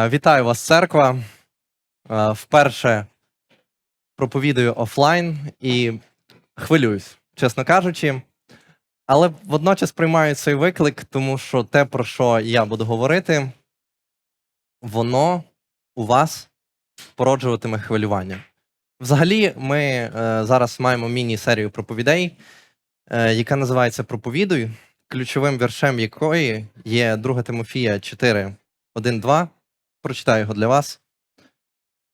Е, Вітаю вас, церква. Е, Вперше проповідую офлайн і хвилююсь, чесно кажучи. Але водночас приймаю цей виклик, тому що те, про що я буду говорити, воно у вас породжуватиме хвилювання. Взагалі, ми е, зараз маємо міні-серію проповідей, яка називається Проповідуй, ключовим віршем якої є 2 Тимофія 4, 1, 2. Прочитаю його для вас.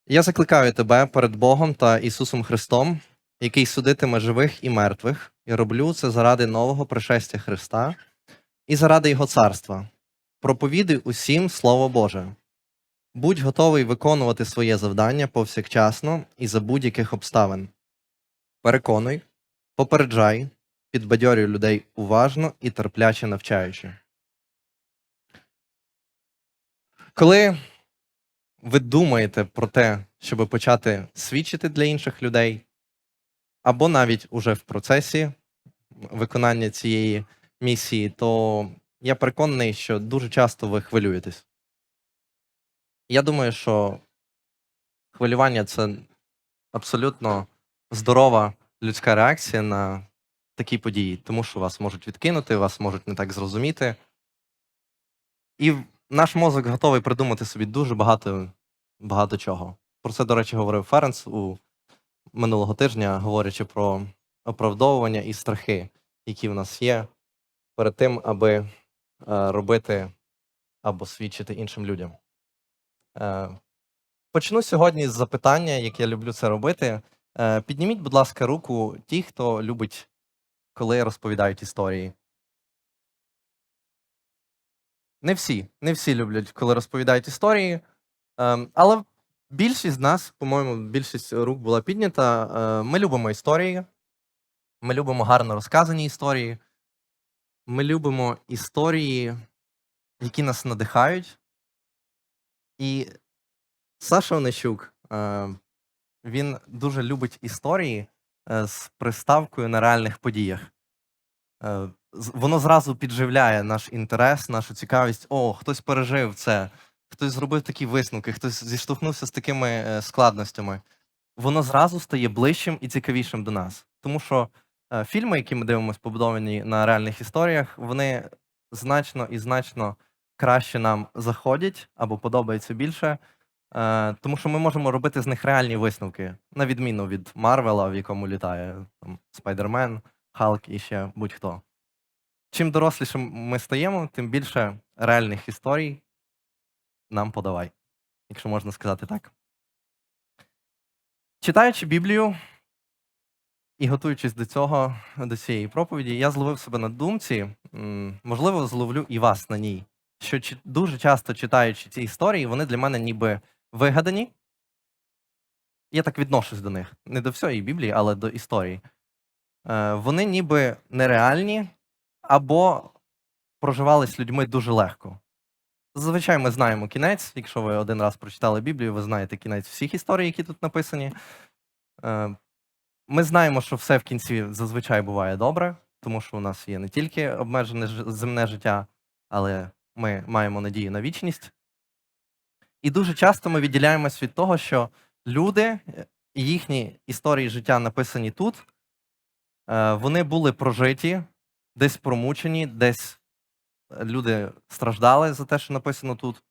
Я закликаю тебе перед Богом та Ісусом Христом, який судитиме живих і мертвих, і роблю це заради нового пришестя Христа і заради Його царства. Проповідуй усім Слово Боже. Будь готовий виконувати своє завдання повсякчасно і за будь-яких обставин. Переконуй, попереджай, підбадьорюй людей уважно і терпляче навчаючи. Коли ви думаєте про те, щоб почати свідчити для інших людей, або навіть уже в процесі виконання цієї місії, то я переконаний, що дуже часто ви хвилюєтесь. Я думаю, що хвилювання це абсолютно здорова людська реакція на такі події, тому що вас можуть відкинути, вас можуть не так зрозуміти. І наш мозок готовий придумати собі дуже багато, багато чого. Про це, до речі, говорив Ференс у минулого тижня, говорячи про оправдовування і страхи, які в нас є перед тим, аби е, робити або свідчити іншим людям. Е, Почну сьогодні з запитання, як я люблю це робити. Е, Підніміть, будь ласка, руку ті, хто любить, коли розповідають історії. Не всі, не всі люблять, коли розповідають історії. Ем, але більшість з нас, по-моєму, більшість рук була піднята. Е, ми любимо історії, ми любимо гарно розказані історії. Ми любимо історії, які нас надихають. І Саша Онищук, е, він дуже любить історії е, з приставкою на реальних подіях. Воно зразу підживляє наш інтерес, нашу цікавість. О, хтось пережив це, хтось зробив такі висновки, хтось зіштовхнувся з такими е, складностями. Воно зразу стає ближчим і цікавішим до нас. Тому що е, фільми, які ми дивимося, побудовані на реальних історіях, вони значно і значно краще нам заходять або подобаються більше, е, тому що ми можемо робити з них реальні висновки, на відміну від Марвела, в якому літає там, Спайдермен, Халк і ще будь-хто. Чим дорослішим ми стаємо, тим більше реальних історій нам подавай, якщо можна сказати так. Читаючи Біблію і готуючись до цього, до цієї проповіді, я зловив себе на думці, можливо, зловлю і вас на ній, що дуже часто читаючи ці історії, вони для мене ніби вигадані. Я так відношусь до них. Не до всієї Біблії, але до історії. Е, Вони ніби нереальні або проживались людьми дуже легко. Зазвичай ми знаємо кінець. Якщо ви один раз прочитали Біблію, ви знаєте кінець всіх історій, які тут написані. Е, Ми знаємо, що все в кінці зазвичай буває добре, тому що у нас є не тільки обмежене земне життя, але ми маємо надію на вічність. І дуже часто ми відділяємось від того, що люди е, і їхні історії життя написані тут, е, вони були прожиті, десь промучені, десь е, люди страждали за те, що написано тут.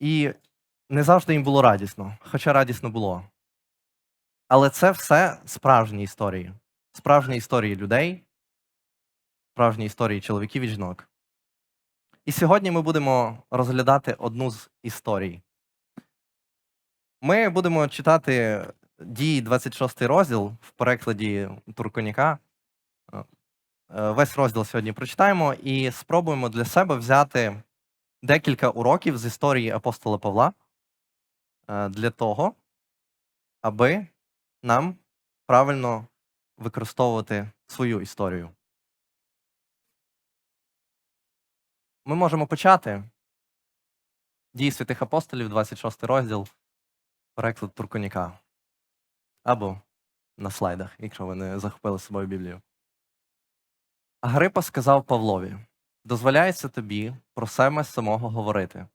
І не завжди їм було радісно, хоча радісно було. Але це все справжні історії. Справжні історії людей, справжні історії чоловіків і жінок. І сьогодні ми будемо розглядати одну з історій. Ми будемо читати дії 26 розділ в перекладі Турконяка. Е, Весь розділ сьогодні прочитаємо і спробуємо для себе взяти декілька уроків з історії апостола Павла е, для того, аби нам правильно використовувати свою історію. Ми можемо почати. Дії святих апостолів, 26 розділ, переклад Турконяка. Або на слайдах, якщо ви не захопили з собою Біблію. Агрипа сказав Павлові: дозволяється тобі про себе самого говорити.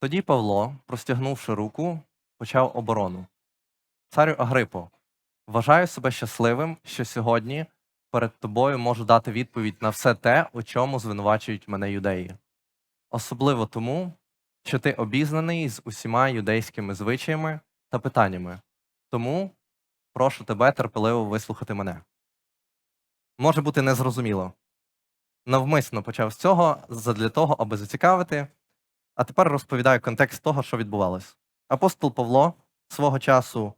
Тоді Павло, простягнувши руку, почав оборону. Царю Агрипо, вважаю себе щасливим, що сьогодні перед тобою можу дати відповідь на все те, у чому звинувачують мене юдеї. Особливо тому, що ти обізнаний з усіма юдейськими звичаями та питаннями. Тому прошу тебе терпеливо вислухати мене. Може бути незрозуміло. Навмисно почав з цього задля того, аби зацікавити, а тепер розповідаю контекст того, що відбувалось. Апостол Павло свого часу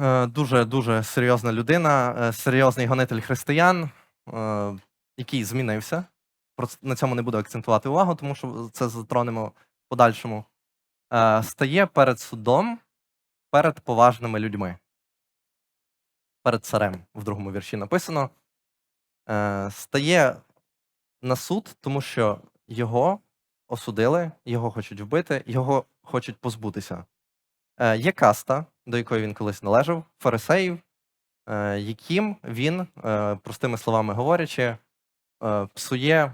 е, дуже дуже серйозна людина, е, серйозний гонитель християн, е, який змінився. На цьому не буду акцентувати увагу, тому що це затронемо подальшому. Е, Стає перед судом, перед поважними людьми. Перед царем в другому вірші написано. Е, Стає на суд, тому що його осудили, його хочуть вбити, його хочуть позбутися. Е, Є каста, до якої він колись належав, фарисеїв, е, яким він, простими словами говорячи, псує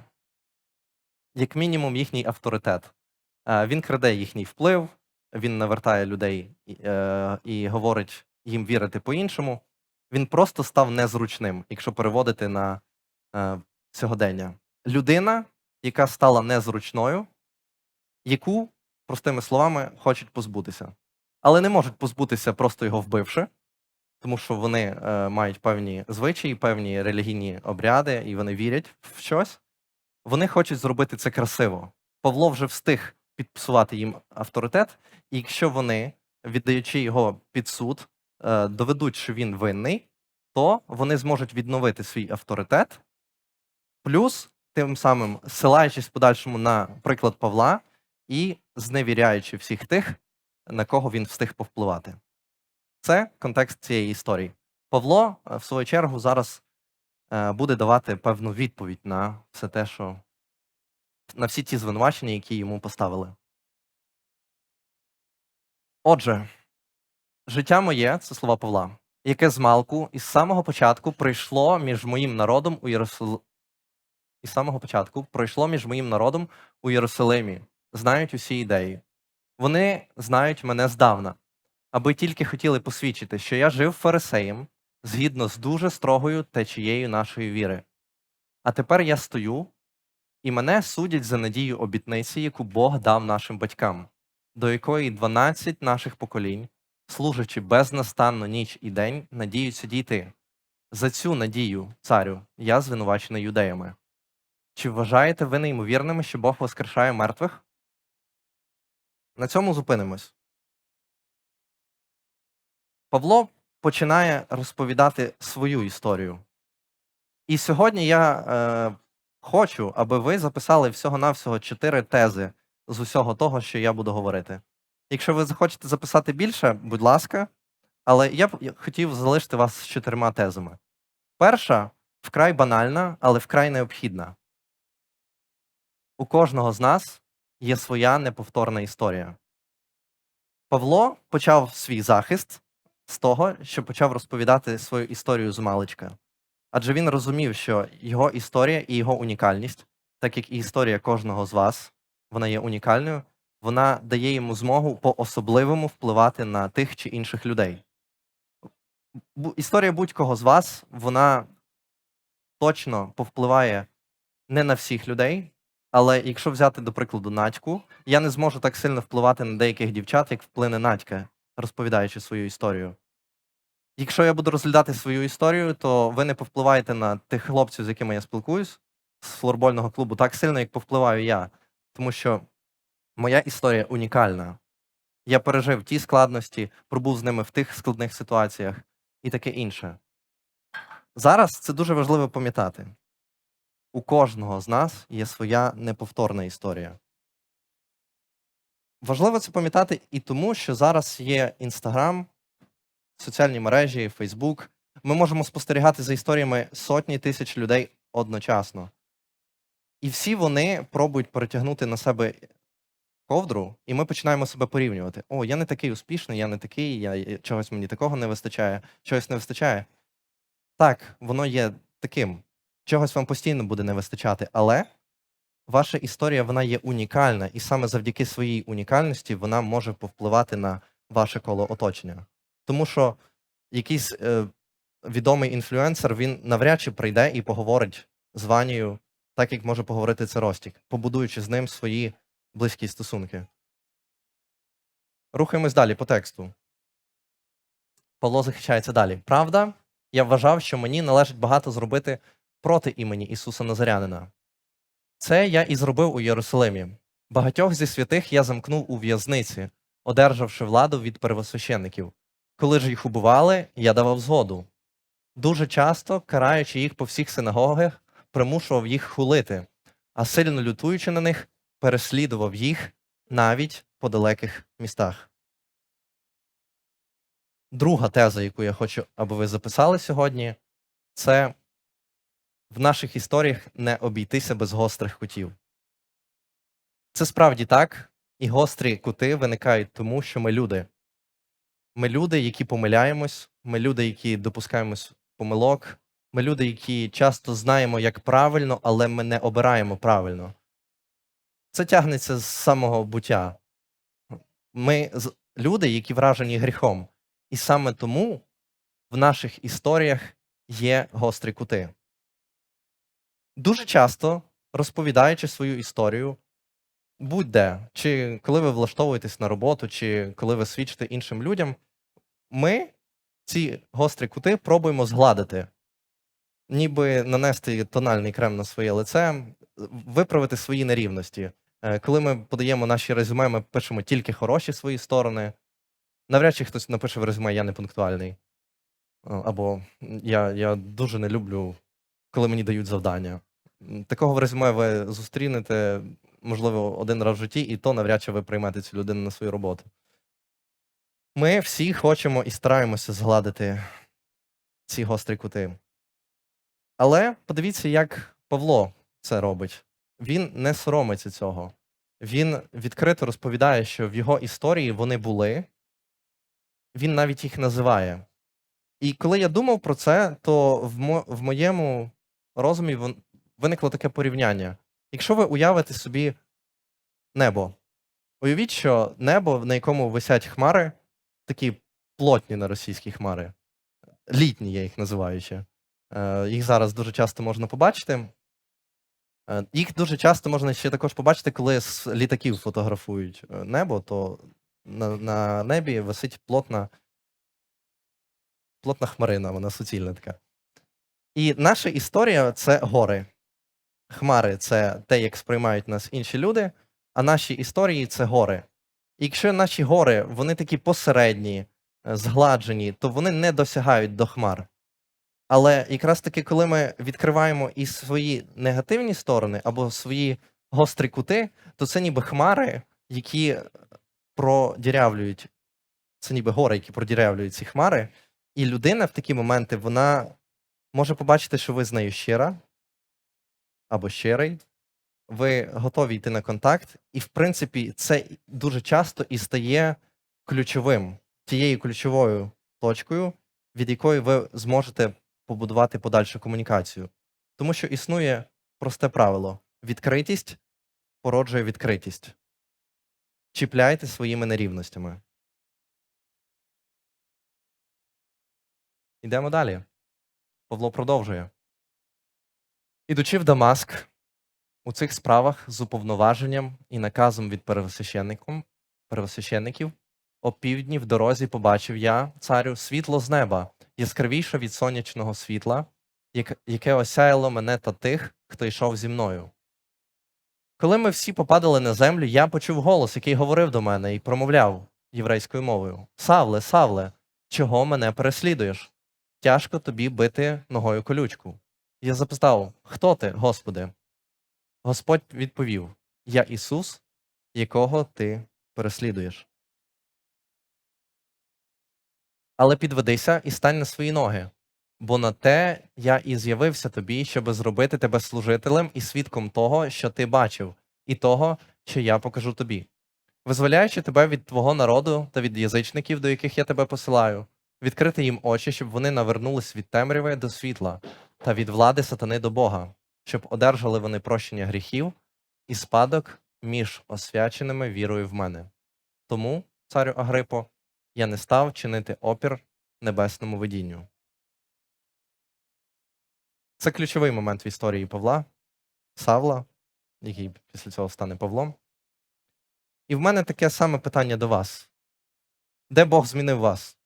як мінімум їхній авторитет. Він краде їхній вплив, він навертає людей і говорить їм вірити по-іншому. Він просто став незручним, якщо переводити на е, сьогодення. Людина, яка стала незручною, яку, простими словами, хочуть позбутися. Але не можуть позбутися, просто його вбивши, тому що вони е, мають певні звичаї, певні релігійні обряди, і вони вірять в щось. Вони хочуть зробити це красиво. Павло вже встиг підпсувати їм авторитет, і якщо вони, віддаючи його під суд, доведуть, що він винний, то вони зможуть відновити свій авторитет, плюс тим самим силаючись в подальшому на приклад Павла і зневіряючи всіх тих, на кого він встиг повпливати. Це контекст цієї історії. Павло, е, в свою чергу, зараз е, буде давати певну відповідь на все те, що на всі ті звинувачення, які йому поставили. Отже, життя моє це слова Павла, яке з малку із самого початку прийшло між моїм народом у Єрусал... із самого початку пройшло між моїм народом у Єрусалимі, знають усі ідеї. Вони знають мене здавна, аби тільки хотіли посвідчити, що я жив фарисеєм згідно з дуже строгою течією нашої віри. А тепер я стою, і мене судять за надію обітниці, яку Бог дав нашим батькам, до якої 12 наших поколінь, служачи безнастанно ніч і день, надіються дійти. За цю надію, царю, я звинувачений юдеями. Чи вважаєте ви неймовірними, що Бог воскрешає мертвих? На цьому зупинимось. Павло починає розповідати свою історію. І сьогодні я е, хочу, аби ви записали всього-навсього чотири тези з усього того, що я буду говорити. Якщо ви захочете записати більше, будь ласка, але я б хотів залишити вас з чотирма тезами. Перша вкрай банальна, але вкрай необхідна. У кожного з нас є своя неповторна історія. Павло почав свій захист з того, що почав розповідати свою історію з маличка. Адже він розумів, що його історія і його унікальність, так як і історія кожного з вас, вона є унікальною, вона дає йому змогу по-особливому впливати на тих чи інших людей. Історія будь-кого з вас, вона точно повпливає не на всіх людей, але якщо взяти, до прикладу, Надьку, я не зможу так сильно впливати на деяких дівчат, як вплине Надька, розповідаючи свою історію. Якщо я буду розглядати свою історію, то ви не повпливаєте на тих хлопців, з якими я спілкуюсь з флорбольного клубу, так сильно, як повпливаю я. Тому що моя історія унікальна. Я пережив ті складності, пробув з ними в тих складних ситуаціях і таке інше. Зараз це дуже важливо пам'ятати. У кожного з нас є своя неповторна історія. Важливо це пам'ятати і тому, що зараз є Інстаграм, соціальні мережі, Фейсбук. Ми можемо спостерігати за історіями сотні тисяч людей одночасно. І всі вони пробують перетягнути на себе ковдру, і ми починаємо себе порівнювати. О, я не такий успішний, я не такий, я, чогось мені такого не вистачає, чогось не вистачає. Так, воно є таким. Чогось вам постійно буде не вистачати, але ваша історія вона є унікальна, і саме завдяки своїй унікальності вона може повпливати на ваше коло оточення. Тому що якийсь е, відомий інфлюенсер він навряд чи прийде і поговорить з Ванією, так як може поговорити це Ростік, побудуючи з ним свої близькі стосунки. Рухаємось далі по тексту. Павло захищається далі. Правда, я вважав, що мені належить багато зробити проти імені Ісуса Назарянина. Це я і зробив у Єрусалимі. Багатьох зі святих я замкнув у в'язниці, одержавши владу від первосвященників. Коли ж їх убивали, я давав згоду. Дуже часто, караючи їх по всіх синагогах, примушував їх хулити, а сильно лютуючи на них, переслідував їх навіть по далеких містах. Друга теза, яку я хочу, аби ви записали сьогодні, це в наших історіях не обійтися без гострих кутів. Це справді так, і гострі кути виникають тому, що ми люди. Ми люди, які помиляємось, ми люди, які допускаємось помилок, ми люди, які часто знаємо, як правильно, але ми не обираємо правильно. Це тягнеться з самого буття. Ми люди, які вражені гріхом. І саме тому в наших історіях є гострі кути. Дуже часто, розповідаючи свою історію, будь-де, чи коли ви влаштовуєтесь на роботу, чи коли ви свідчите іншим людям, ми ці гострі кути пробуємо згладити, ніби нанести тональний крем на своє лице, виправити свої нерівності. Е, Коли ми подаємо наші резюме, ми пишемо тільки хороші свої сторони. Навряд чи хтось напише в резюме Я не пунктуальний. Е, Або я, я дуже не люблю, коли мені дають завдання. Такого в резюме ви зустрінете, можливо, один раз в житті, і то навряд чи ви приймете цю людину на свою роботу. Ми всі хочемо і стараємося згладити ці гострі кути. Але подивіться, як Павло це робить. Він не соромиться цього. Він відкрито розповідає, що в його історії вони були, він навіть їх називає. І коли я думав про це, то в, мо- в моєму розумі виникло таке порівняння. Якщо ви уявите собі небо, уявіть, що небо, на якому висять хмари, такі плотні на російські хмари, літні, я їх називаю ще. Е, Їх зараз дуже часто можна побачити. Е, Їх дуже часто можна ще також побачити, коли з літаків фотографують е, небо, то на, на небі висить плотна, плотна хмарина, вона суцільна така. І наша історія це гори. Хмари це те, як сприймають нас інші люди, а наші історії це гори. І якщо наші гори вони такі посередні, е, згладжені, то вони не досягають до хмар. Але якраз таки, коли ми відкриваємо і свої негативні сторони або свої гострі кути, то це ніби хмари, які продірявлюють, це ніби гори, які продірявлюють ці хмари. І людина в такі моменти вона може побачити, що ви з нею щира або щирий, ви готові йти на контакт, і, в принципі, це дуже часто і стає ключовим, тією ключовою точкою, від якої ви зможете побудувати подальшу комунікацію. Тому що існує просте правило: відкритість породжує відкритість. Чіпляйте своїми нерівностями. Йдемо далі. Павло продовжує. Ідучи в Дамаск, у цих справах з уповноваженням і наказом від первосвященників, опівдні в дорозі побачив я, царю, світло з неба, яскравіше від сонячного світла, яке осяяло мене та тих, хто йшов зі мною. Коли ми всі попадали на землю, я почув голос, який говорив до мене і промовляв єврейською мовою: Савле, Савле, чого мене переслідуєш? Тяжко тобі бити ногою колючку. Я запитав, хто ти, Господи? Господь відповів: Я Ісус, якого ти переслідуєш. Але підведися і стань на свої ноги, бо на те я і з'явився тобі, щоби зробити тебе служителем і свідком того, що ти бачив, і того, що я покажу тобі, визволяючи тебе від твого народу та від язичників, до яких я тебе посилаю, відкрити їм очі, щоб вони навернулись від темряви до світла та від влади сатани до Бога, щоб одержали вони прощення гріхів і спадок між освяченими вірою в мене. Тому, царю Агрипо, я не став чинити опір небесному видінню. Це ключовий момент в історії Павла, Савла, який після цього стане Павлом. І в мене таке саме питання до вас. Де Бог змінив вас?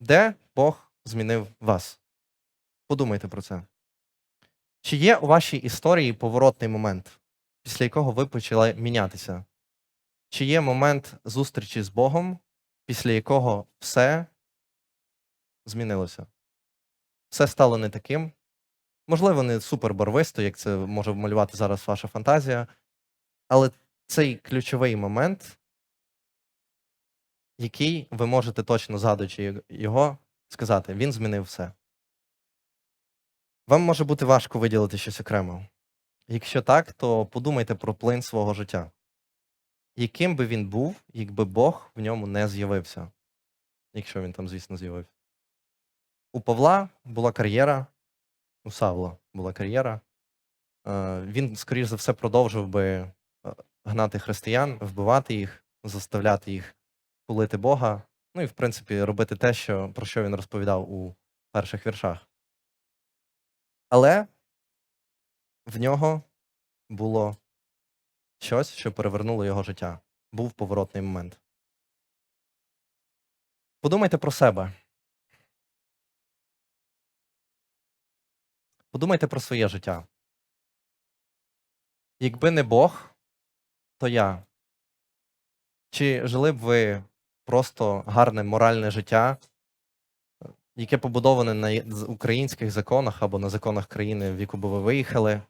Де Бог змінив вас? Подумайте про це. Чи є у вашій історії поворотний момент, після якого ви почали мінятися? Чи є момент зустрічі з Богом, після якого все змінилося? Все стало не таким. Можливо, не супер барвисто, як це може малювати зараз ваша фантазія, але цей ключовий момент, який ви можете точно згадуючи його, сказати, він змінив все. Вам може бути важко виділити щось окремо. Якщо так, то подумайте про плин свого життя. Яким би він був, якби Бог в ньому не з'явився, якщо він там, звісно, з'явився. У Павла була кар'єра, у Савла була кар'єра. Е, Він, скоріш за все, продовжив би е, гнати християн, вбивати їх, заставляти їх хулити Бога, ну і, в принципі, робити те, що, про що він розповідав у перших віршах. Але в нього було щось, що перевернуло його життя. Був поворотний момент. Подумайте про себе. Подумайте про своє життя. Якби не Бог, то я. Чи жили б ви просто гарне моральне життя, яке побудоване на українських законах або на законах країни, в яку би ви виїхали,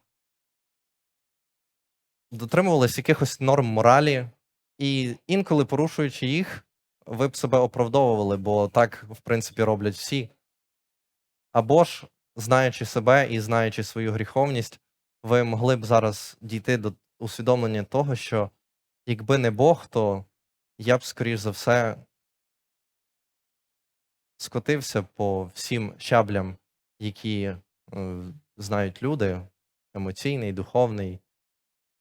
дотримувались якихось норм моралі, і інколи, порушуючи їх, ви б себе оправдовували, бо так, в принципі, роблять всі. Або ж, знаючи себе і знаючи свою гріховність, ви могли б зараз дійти до усвідомлення того, що якби не Бог, то я б, скоріш за все, скотився по всім щаблям, які е, знають люди, емоційний, духовний,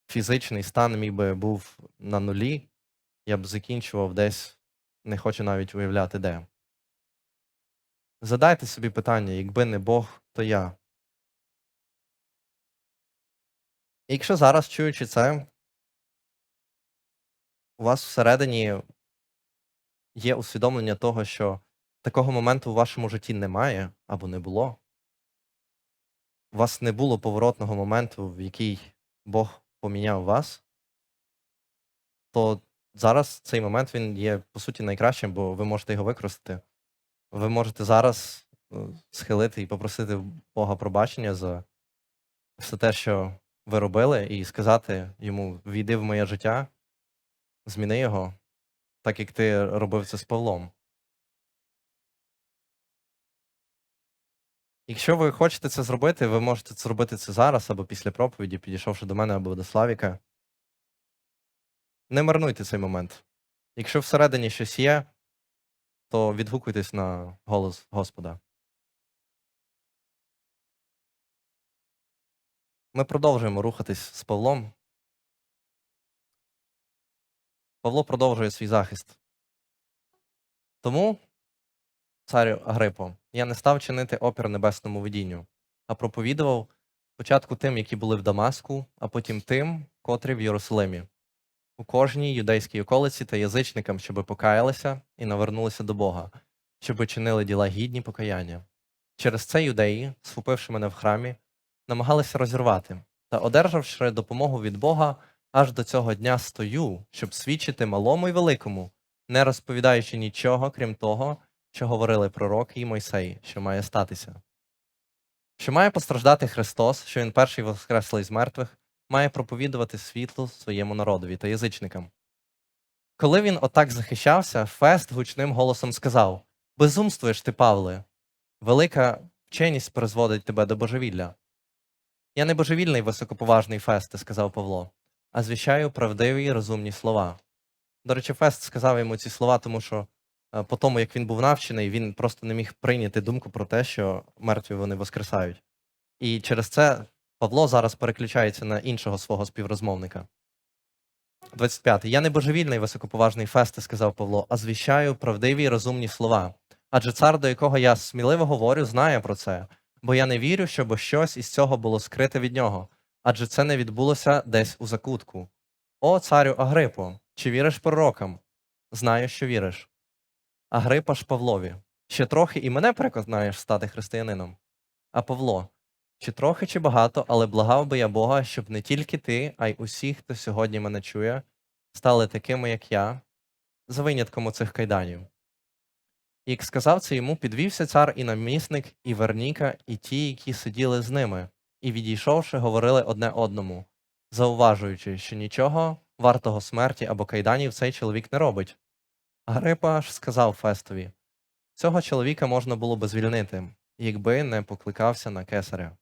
фізичний стан мій би був на нулі, я б закінчував десь, не хочу навіть уявляти де. Задайте собі питання, якби не Бог, то я. Якщо зараз, чуючи це, у вас всередині є усвідомлення того, що такого моменту в вашому житті немає або не було. У вас не було поворотного моменту, в який Бог поміняв вас, то зараз цей момент він є по суті найкращим, бо ви можете його використати. Ви можете зараз е, схилити і попросити Бога пробачення за все те, що ви робили, і сказати йому: війди в моє життя, зміни його, так як ти робив це з Павлом. Якщо ви хочете це зробити, ви можете зробити це зараз або після проповіді, підійшовши до мене або до Славіка. Не марнуйте цей момент. Якщо всередині щось є, то відгукуйтесь на голос Господа. Ми продовжуємо рухатись з Павлом. Павло продовжує свій захист. Тому, царю Агрипо, я не став чинити опір небесному видінню, а проповідував спочатку тим, які були в Дамаску, а потім тим, котрі в Єрусалимі, у кожній юдейській околиці та язичникам, щоби покаялися і навернулися до Бога, щоби чинили діла гідні покаяння. Через це юдеї, схопивши мене в храмі, намагалися розірвати, та, одержавши допомогу від Бога, аж до цього дня стою, щоб свідчити малому й великому, не розповідаючи нічого, крім того, що говорили пророки і Мойсей, що має статися. Що має постраждати Христос, що Він перший воскреслий з мертвих, має проповідувати світло своєму народові та язичникам. Коли він отак захищався, Фест гучним голосом сказав Безумствуєш ти, Павле, велика вченість призводить тебе до божевілля. Я не божевільний високоповажний Фесте, сказав Павло, а звіщаю правдиві й розумні слова. До речі, Фест сказав йому ці слова, тому що по тому, як він був навчений, він просто не міг прийняти думку про те, що мертві вони воскресають. І через це Павло зараз переключається на іншого свого співрозмовника. 25. Я не божевільний високоповажний фесте, сказав Павло, а звіщаю правдиві й розумні слова. Адже цар, до якого я сміливо говорю, знає про це, бо я не вірю, щоб щось із цього було скрите від нього, адже це не відбулося десь у закутку. О, царю Агрипо, чи віриш пророкам? Знаю, що віриш. Агрипа ж Павлові. Ще трохи і мене переконаєш стати християнином. А Павло, чи трохи, чи багато, але благав би я Бога, щоб не тільки ти, а й усі, хто сьогодні мене чує, стали такими, як я, за винятком оцих кайданів. Як сказав це йому, підвівся цар і намісник, і Верніка, і ті, які сиділи з ними, і, відійшовши, говорили одне одному, зауважуючи, що нічого вартого смерті або кайданів цей чоловік не робить. Агрипа ж сказав Фестові цього чоловіка можна було би звільнити, якби не покликався на кесаря.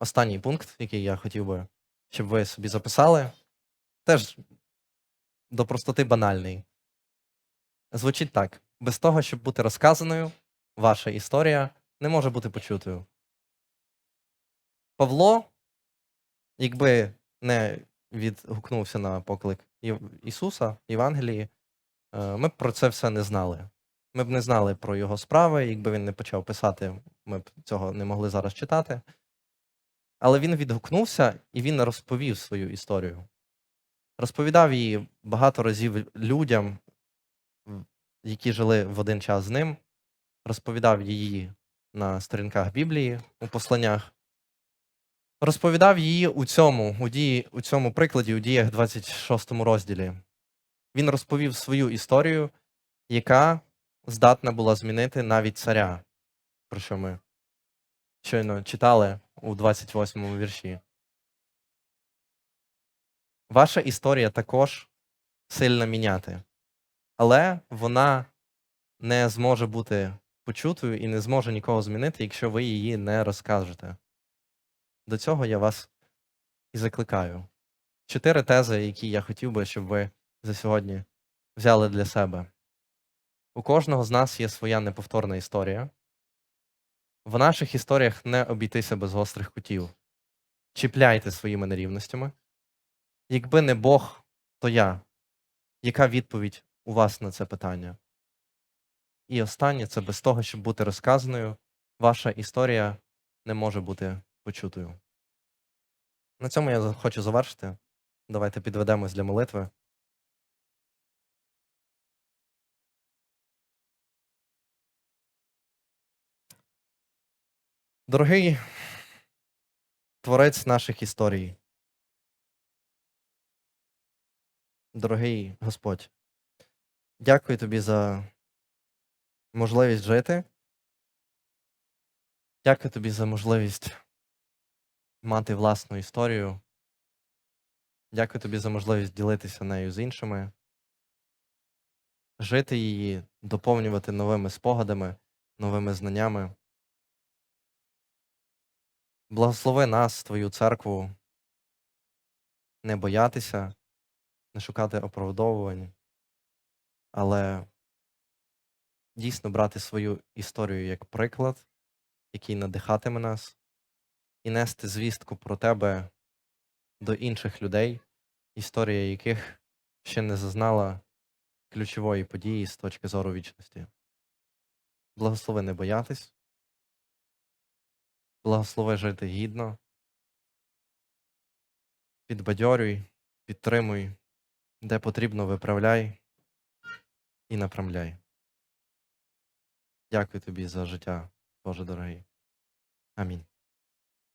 Останній пункт, який я хотів би, щоб ви собі записали, теж до простоти банальний. Звучить так: без того, щоб бути розказаною, ваша історія не може бути почутою. Павло, якби не відгукнувся на поклик Ісуса, Євангелії, ми б про це все не знали. Ми б не знали про його справи, якби він не почав писати, ми б цього не могли зараз читати. Але він відгукнувся і він розповів свою історію. Розповідав її багато разів людям, які жили в один час з ним, розповідав її на сторінках Біблії у посланнях, розповідав її у цьому, у, дії, у цьому прикладі, у діях 26 розділі. Він розповів свою історію, яка здатна була змінити навіть царя, про що ми щойно читали у 28 вірші. Ваша історія також сильно міняти, але вона не зможе бути почутою і не зможе нікого змінити, якщо ви її не розкажете. До цього я вас і закликаю. Чотири тези, які я хотів би, щоб ви за сьогодні взяли для себе. У кожного з нас є своя неповторна історія. В наших історіях не обійтися без гострих кутів. Чіпляйте своїми нерівностями. Якби не Бог, то я. Яка відповідь у вас на це питання? І останнє це без того, щоб бути розказаною, ваша історія не може бути почутою. На цьому я хочу завершити. Давайте підведемось для молитви. Дорогий творець наших історій, дорогий Господь, дякую тобі за можливість жити. Дякую тобі за можливість мати власну історію. Дякую тобі за можливість ділитися нею з іншими, жити її, доповнювати новими спогадами, новими знаннями. Благослови нас, Твою церкву, не боятися, не шукати оправдовувань, але дійсно брати свою історію як приклад, який надихатиме нас, і нести звістку про тебе до інших людей, історія яких ще не зазнала ключової події з точки зору вічності. Благослови не боятись, благослови жити гідно, підбадьорюй, підтримуй, де потрібно виправляй і направляй. Дякую тобі за життя, Боже дорогий. Амінь.